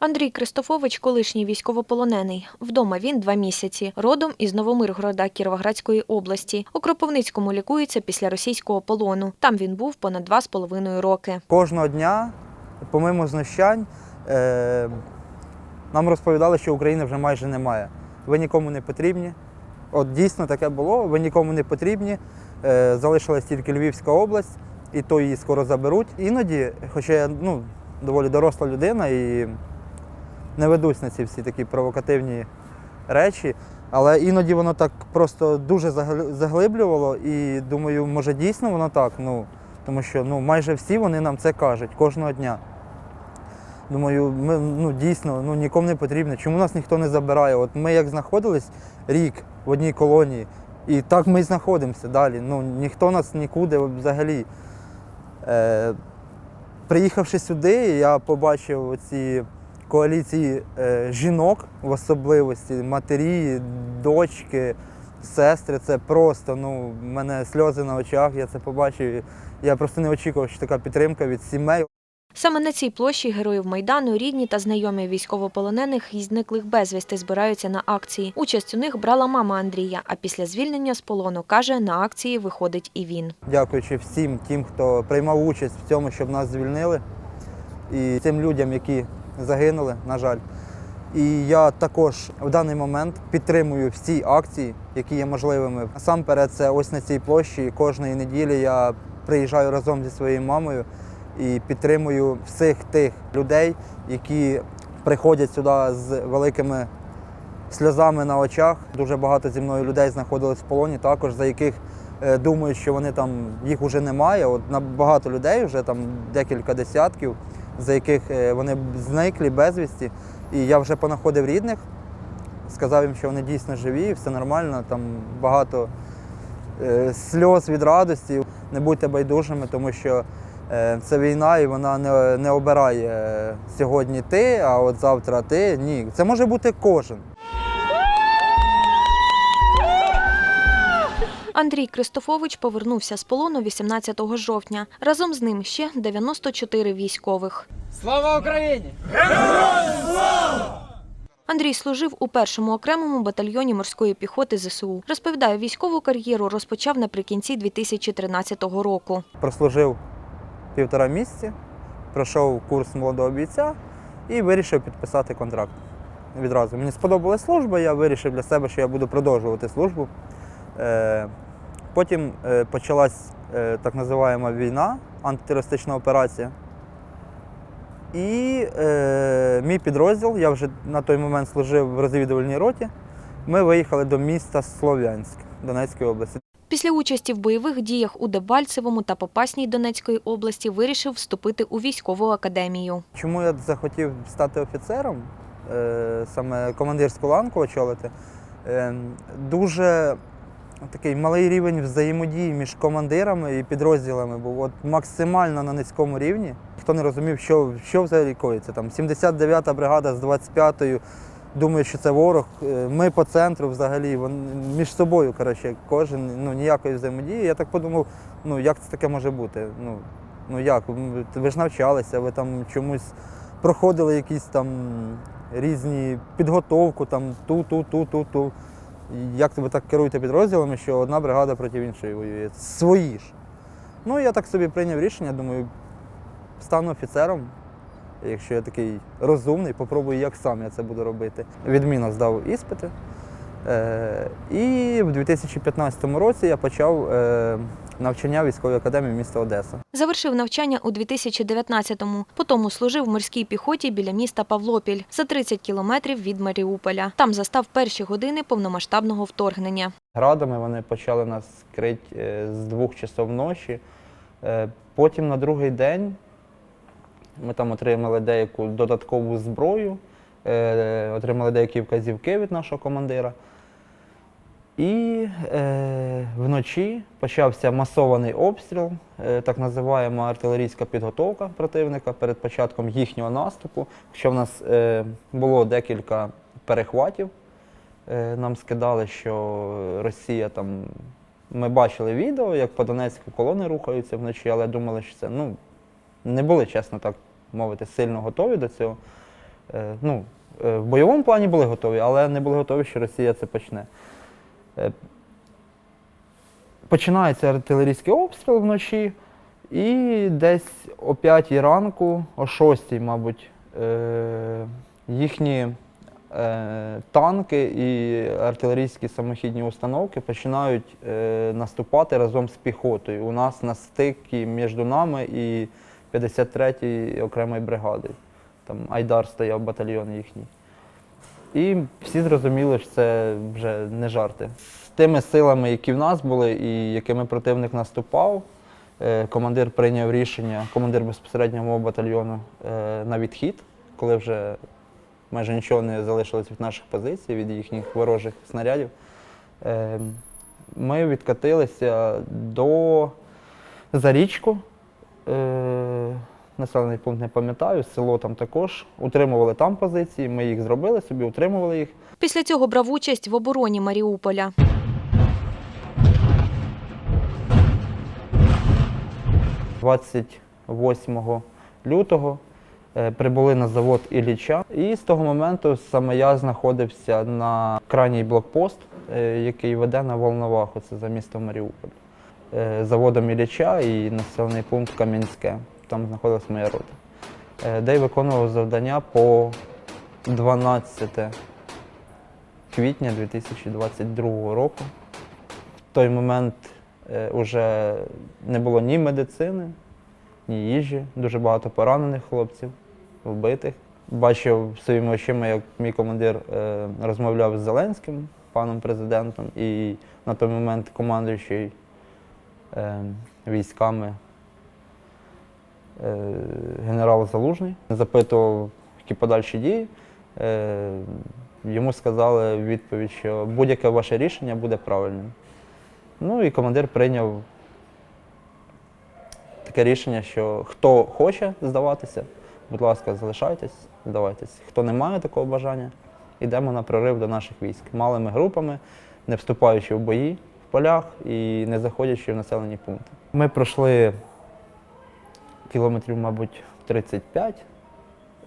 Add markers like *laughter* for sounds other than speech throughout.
Андрій Кристофович – колишній військовополонений. Вдома він два місяці. Родом із Новомиргорода Кіровоградської області. У Кропивницькому лікується після російського полону. Там він був понад два з половиною роки. Кожного дня, помимо знущань, е, нам розповідали, що України вже майже немає. Ви нікому не потрібні. От дійсно таке було, ви нікому не потрібні. Е, залишилась тільки Львівська область, і то її скоро заберуть. Іноді, хоча я ну, доволі доросла людина і не ведусь на ці всі такі провокативні речі, але іноді воно так просто дуже заглиблювало і думаю, може дійсно воно так. Ну, тому що ну, майже всі вони нам це кажуть кожного дня. Думаю, ми ну, дійсно ну, нікому не потрібно. Чому нас ніхто не забирає? От ми як знаходились рік в одній колонії, і так ми і знаходимося далі. Ну, ніхто нас нікуди взагалі. Е, приїхавши сюди, я побачив ці коаліції е, жінок в особливості, матері, дочки, сестри. Це просто, ну, в мене сльози на очах, я це побачив. Я просто не очікував, що така підтримка від сімей. Саме на цій площі героїв Майдану рідні та знайомі військовополонених і зниклих безвісти збираються на акції. Участь у них брала мама Андрія, а після звільнення з полону, каже, на акції виходить і він. Дякуючи всім тим, хто приймав участь в цьому, щоб нас звільнили, і тим людям, які загинули, на жаль. І я також в даний момент підтримую всі акції, які є можливими. Насамперед, це ось на цій площі. Кожної неділі я приїжджаю разом зі своєю мамою і підтримую всіх тих людей, які приходять сюди з великими сльозами на очах. Дуже багато зі мною людей знаходились в полоні, також за яких е, думають, що вони там їх вже немає. От на багато людей, вже там декілька десятків, за яких е, вони зникли безвісті. І я вже понаходив рідних, сказав їм, що вони дійсно живі, все нормально. Там багато е, сльоз від радості. Не будьте байдужими, тому що е, це війна і вона не, не обирає сьогодні ти, а от завтра ти. Ні. Це може бути кожен. Андрій Кристофович повернувся з полону 18 жовтня. Разом з ним ще 94 військових. Слава Україні! Андрій служив у першому окремому батальйоні морської піхоти ЗСУ. Розповідає, військову кар'єру розпочав наприкінці 2013 року. прослужив півтора місяці, пройшов курс молодого бійця і вирішив підписати контракт. Відразу мені сподобалась служба, я вирішив для себе, що я буду продовжувати службу. Потім е, почалась е, так називаємо війна, антитерористична операція. І е, мій підрозділ, я вже на той момент служив в розвідувальній роті. Ми виїхали до міста Слов'янськ Донецької області. Після участі в бойових діях у Дебальцевому та Попасній Донецької області вирішив вступити у військову академію. Чому я захотів стати офіцером, е, саме командирську ланку очолити? Е, Дуже такий малий рівень взаємодії між командирами і підрозділами був от максимально на низькому рівні. Хто не розумів, що, що взагалі коїться. Там 79-та бригада з 25-ю думає, що це ворог. Е, Ми по центру взагалі вони між собою, коротше, кожен ну, ніякої взаємодії. Я так подумав, ну як це таке може бути? Ну, ну як? Ви ж навчалися, ви там чомусь проходили якісь там різні підготовку, там ту, Як ви так керуєте підрозділами, що одна бригада проти іншої воює? Свої ж. Ну, я так собі прийняв рішення, думаю, стану офіцером. Якщо я такий розумний, попробую, як сам я це буду робити. Відмінно здав іспити. Е, і в 2015 році я почав е, навчання в військовій академії міста Одеса. Завершив навчання у 2019-му. Потім служив в морській піхоті біля міста Павлопіль за 30 кілометрів від Маріуполя. Там застав перші години повномасштабного вторгнення. Градами вони почали нас крити е, з двох часов ночі. Е, Потім на другий день ми там отримали деяку додаткову зброю, е, отримали деякі вказівки від нашого командира. І е, вночі почався масований обстріл, е, так називаємо артилерійська підготовка противника перед початком їхнього наступу. Що в нас е, було декілька перехватів, е, нам скидали, що Росія там. Ми бачили відео, як по Донецьку колони рухаються вночі, але думали, що це ну, не були, чесно так мовити, сильно готові до цього. Е, ну, е, в бойовому плані були готові, але не були готові, що Росія це почне. Е, Починається артилерійський обстріл вночі, і десь о 5 ранку, о 6, мабуть, е, їхні е, танки і артилерійські самохідні установки починають наступати разом з піхотою. У нас на стикі між нами і 53-ї окремої бригади. Там Айдар стояв батальйон їхній. І всі зрозуміли, що це вже не жарти. З тими силами, які в нас були і якими противник наступав, е, командир прийняв рішення, командир безпосередньо мого батальйону е, на відхід, коли вже майже нічого не залишилось від наших позицій, від їхніх ворожих снарядів. Е, Ми відкатилися до за річку. Населений пункт не пам'ятаю, село там також. Утримували там позиції, ми їх зробили собі, утримували їх. Після цього брав участь в обороні Маріуполя. – 28 лютого е, прибули на завод Ілліча. І з того моменту саме я знаходився на крайній блокпост, е, який веде на Волноваху, це за містом Маріуполь. Е, Заводом Ілліча і населений пункт Кам'янське. Там знаходилась моя рота. Е, Де я виконував завдання по 12 квітня 2022 року. В той момент вже не було ні медицини, ні їжі. Дуже багато поранених хлопців, вбитих. Бачив своїми очима, як мій командир е, розмовляв з Зеленським, паном президентом, і на той момент командуючий е, військами е, генерал Залужний запитував, які подальші дії. Е, йому сказали відповідь, що будь-яке ваше рішення буде правильним. Ну і командир прийняв таке рішення, що хто хоче здаватися, будь ласка, залишайтесь, здавайтесь. Хто не має такого бажання, йдемо на прорив до наших військ. Малими групами, не вступаючи в бої в полях і не заходячи в населені пункти. Ми пройшли кілометрів, мабуть, 35.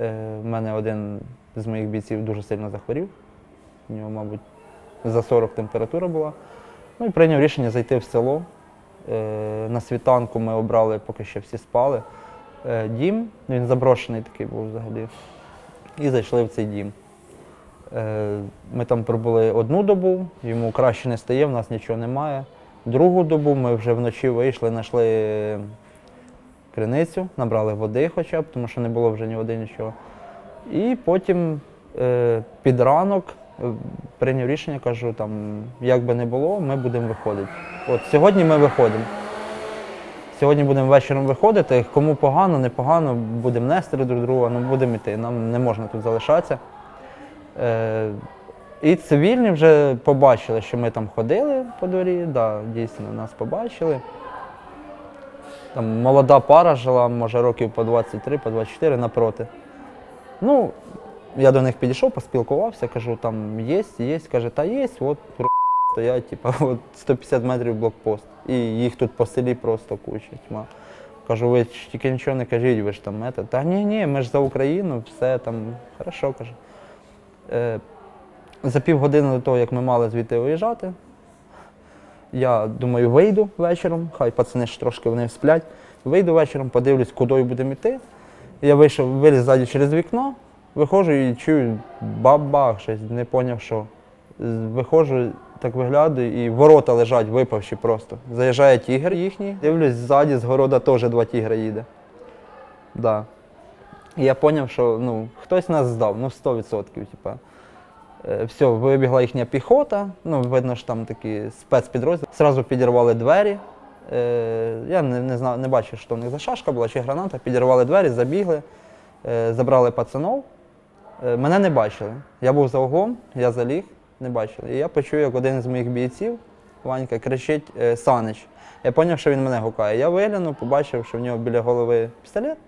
Е, В мене один з моїх бійців дуже сильно захворів. У нього, мабуть, за 40 температура була. Ну і прийняв рішення зайти в село. Е, На світанку ми обрали, поки ще всі спали. е, Дім, він заброшений такий був взагалі. І зайшли в цей дім. Е, Ми там пробули одну добу, йому краще не стає, в нас нічого немає. Другу добу ми вже вночі вийшли, знайшли криницю, набрали води хоча б, тому що не було вже ні води, нічого. І потім е, під ранок е, прийняв рішення, кажу, там, як би не було, ми будемо виходити. От сьогодні ми виходимо. Сьогодні будемо вечором виходити. Кому погано, непогано, будемо нести друг друга, ну будемо йти. Нам не можна тут залишатися. Е, і цивільні вже побачили, що ми там ходили по дворі, да, дійсно нас побачили. Там молода пара жила, може, років по 23, по 24 напроти. Ну, я до них підійшов, поспілкувався, кажу, там є, є, каже, та є, от стоять, типа, *laughs* от 150 метрів блокпост. І їх тут по селі просто куча, тьма. Кажу, ви ж тільки нічого не кажіть, ви ж там мета. Та ні, ні, ми ж за Україну, все там хорошо, каже. Е, за півгодини до того, як ми мали звідти виїжджати, я думаю, вийду вечором, хай пацани ж трошки вони сплять. Вийду вечором, подивлюсь, куди будемо йти. Я вийшов, виліз ззаді через вікно, виходжу і чую бабах, щось, не поняв, що. Виходжу, так виглядаю, і ворота лежать, випавші просто. Заїжджає тігр їхній, дивлюсь, ззаді з города теж два тігра їде. Да. І я зрозумів, що ну, хтось нас здав, ну 100%. Типа. Е, Все, вибігла їхня піхота, ну, видно, що там такі спецпідрозділ. Зразу підірвали двері. Е, Я не, не, знав, не бачив, що в них за шашка була чи граната. Підірвали двері, забігли, е, забрали пацанов. Мене не бачили. Я був за углом, я заліг, не бачили. І я почув, як один з моїх бійців, Ванька, кричить Санич. Я зрозумів, що він мене гукає. Я виглянув, побачив, що в нього біля голови пістолет.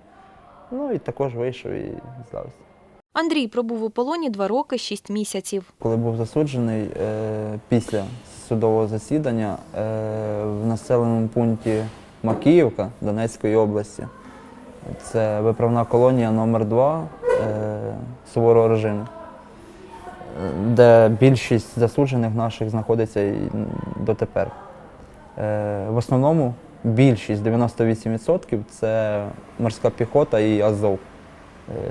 Ну і також вийшов і здався. Андрій пробув у полоні два роки шість місяців. Коли був засуджений е, після судового засідання е, в населеному пункті Макіївка Донецької області, це виправна колонія номер 2 е, суворого режиму, де більшість засуджених наших знаходиться і дотепер. В основному більшість 98% це морська піхота і Азов,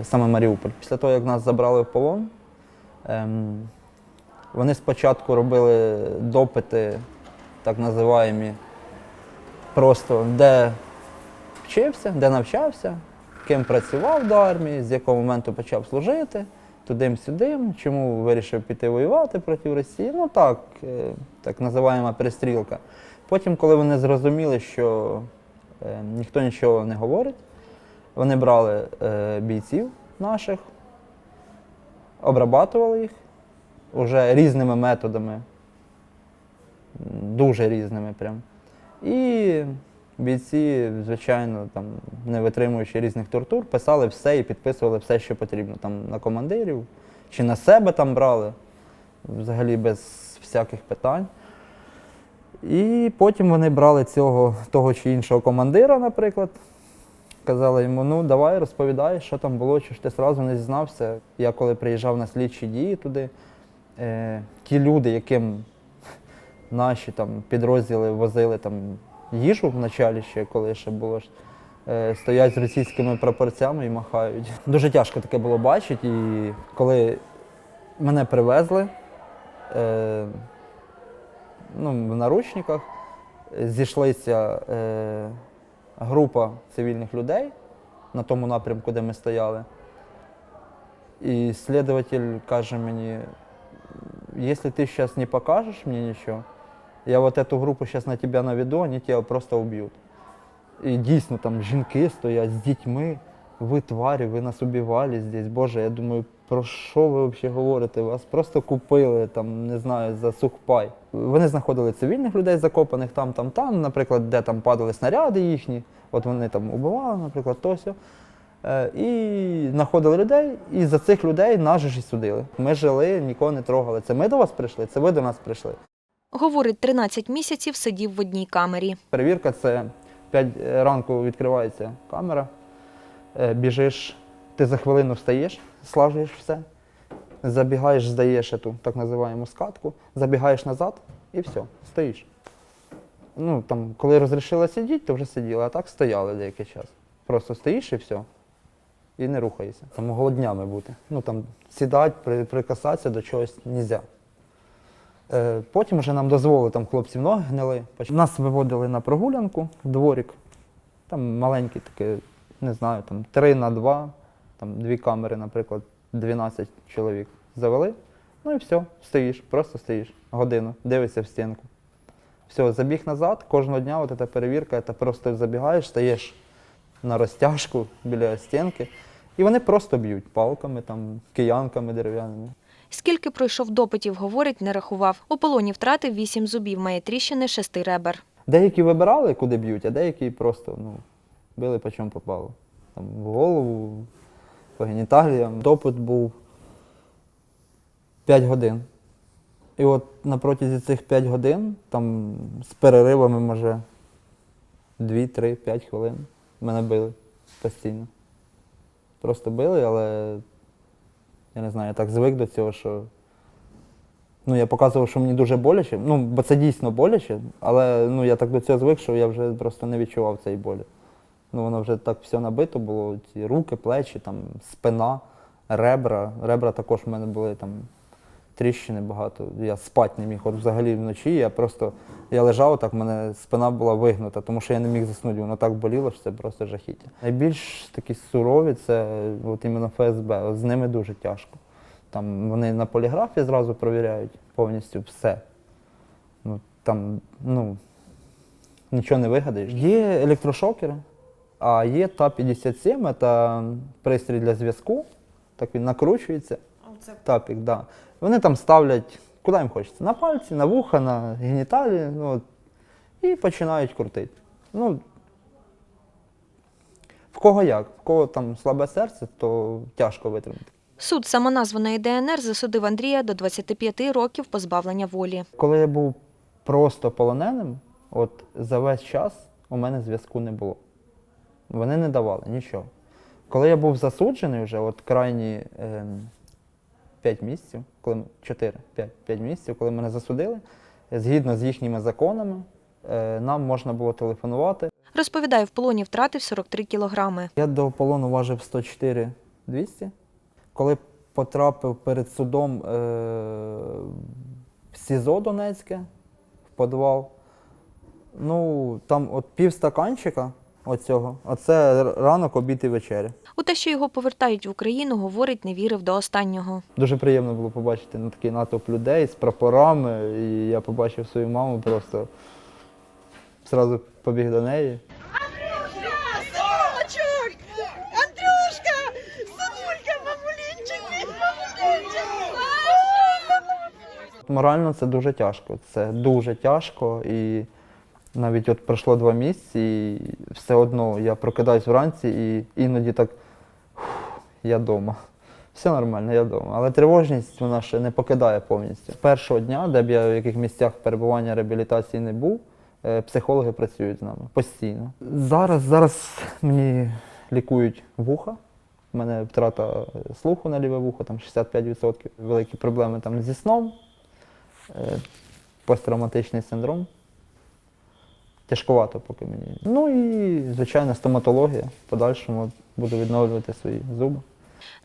саме Маріуполь. Після того, як нас забрали в полон, ем, вони спочатку робили допити, так називаємо, просто де вчився, де навчався, ким працював до армії, з якого моменту почав служити, туди-сюдим, чому вирішив піти воювати проти Росії. Ну так, е, так називаємо перестрілка. Потім, коли вони зрозуміли, що е, ніхто нічого не говорить, вони брали е, бійців наших, обрабатували їх уже різними методами, дуже різними прям. І бійці, звичайно, там, не витримуючи різних тортур, писали все і підписували все, що потрібно. Там на командирів чи на себе там брали, взагалі без всяких питань. І потім вони брали цього того чи іншого командира, наприклад. Казали йому, ну давай розповідай, що там було, чи ж ти одразу не зізнався. Я коли приїжджав на слідчі дії туди, е, ті люди, яким наші там підрозділи возили там їжу в началі ще, коли ще було е, стоять з російськими прапорцями і махають. Дуже тяжко таке було бачити. І коли мене привезли е, ну, в наручниках, зійшлися е, група цивільних людей на тому напрямку, де ми стояли. І слідователь каже мені, если ты сейчас не покажешь мне ничего, я вот эту группу сейчас на тебя наведу, они тебя просто убьют. І дійсно там жінки стоять з дітьми, ви тварі, ви нас убивали здесь. Боже, я думаю, про що ви взагалі говорите? Вас просто купили, там, не знаю, за сухпай. Вони знаходили цивільних людей закопаних там, там, там, наприклад, де там падали снаряди їхні, от вони там убивали, наприклад, то сьо. Е, І знаходили людей, і за цих людей нас ж і судили. Ми жили, нікого не трогали. Це ми до вас прийшли, це ви до нас прийшли. Говорить, 13 місяців сидів в одній камері. Перевірка це 5 ранку відкривається камера, е, біжиш, ти за хвилину встаєш, слажуєш все, забігаєш, здаєш ту так називаємо скатку, забігаєш назад і все, стоїш. Ну, там, коли розрішила сидіти, то вже сиділа, а так стояли деякий час. Просто стоїш і все. І не рухаєшся. Там голоднями бути. Ну там сідати, при, прикасатися до чогось не можна. Е, Потім вже нам дозволили, там хлопці ноги гнили. Нас виводили на прогулянку в дворик. Там маленький такий, не знаю, там 3 на 2, там дві камери, наприклад, 12 чоловік завели. Ну і все, стоїш, просто стоїш годину, дивишся в стінку. Все, забіг назад, кожного дня от ця перевірка, ти просто забігаєш, стаєш на розтяжку біля стінки, і вони просто б'ють палками, там, киянками дерев'яними. Скільки пройшов допитів, говорить, не рахував. У полоні втратив 8 зубів, має тріщини шести ребер. Деякі вибирали, куди б'ють, а деякі просто ну, били по чому попало. Там, в голову, по геніталіям. Допит був 5 годин. І от на протязі цих 5 годин, там з переривами, може, 2-3-5 хвилин мене били постійно. Просто били, але я не знаю, я так звик до цього, що Ну, я показував, що мені дуже боляче. Ну, бо це дійсно боляче, але ну, я так до цього звик, що я вже просто не відчував цієї болі. Ну, воно вже так все набито було, ці руки, плечі, там, спина, ребра. Ребра також в мене були там тріщини багато. Я спати не міг. От взагалі вночі я просто я лежав, так мене спина була вигнута, тому що я не міг заснути. Воно так боліло, що це просто жахіття. Найбільш такі сурові це от іменно ФСБ. От з ними дуже тяжко. Там вони на поліграфі зразу перевіряють повністю все. Ну, там, ну, нічого не вигадаєш. Є електрошокери, а є ТА-57, це пристрій для зв'язку. Так він накручується. Тапік, да. Вони там ставлять, куди їм хочеться, на пальці, на вуха, на геніталії, ну, і починають крутити. Ну, в кого як? В кого там слабе серце, то тяжко витримати. Суд самоназваної ДНР засудив Андрія до 25 років позбавлення волі. Коли я був просто полоненим, от за весь час у мене зв'язку не було. Вони не давали нічого. Коли я був засуджений вже, от крайні ем, 5 місяців, коли 4, 5, 5 місяців, коли мене засудили, згідно з їхніми законами, е, нам можна було телефонувати. Розповідає, в полоні втратив 43 кілограми. Я до полону важив 104 200. Коли потрапив перед судом е, в СІЗО Донецьке, в підвал, ну там от пів стаканчика оцього, оце ранок, обід і вечеря. У те, що його повертають в Україну, говорить, не вірив до останнього. Дуже приємно було побачити ну, такий натовп людей з прапорами, і я побачив свою маму просто зразу побіг до неї. Морально це дуже тяжко. Це дуже тяжко. І навіть от пройшло два місяці, і все одно я прокидаюсь вранці і іноді так «Фух, я вдома. Все нормально, я вдома. Але тривожність вона ще не покидає повністю. Першого дня, де б я в яких місцях перебування реабілітації не був, е, психологи працюють з нами постійно. Зараз, зараз мені лікують вуха. У мене втрата слуху на ліве вухо, там 65%. Великі проблеми там зі сном, е, посттравматичний синдром. Тяжкувато поки мені. Ну і, звичайно, стоматологія. В подальшому буду відновлювати свої зуби.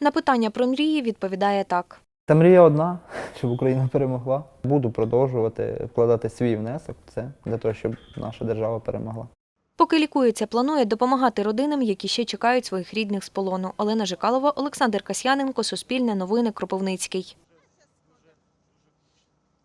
На питання про мрії відповідає так. Та мрія одна, *laughs* щоб Україна перемогла. Буду продовжувати вкладати свій внесок в це для того, щоб наша держава перемогла. Поки лікується, планує допомагати родинам, які ще чекають своїх рідних з полону. Олена Жикалова, Олександр Касьяненко, Суспільне новини, Кропивницький.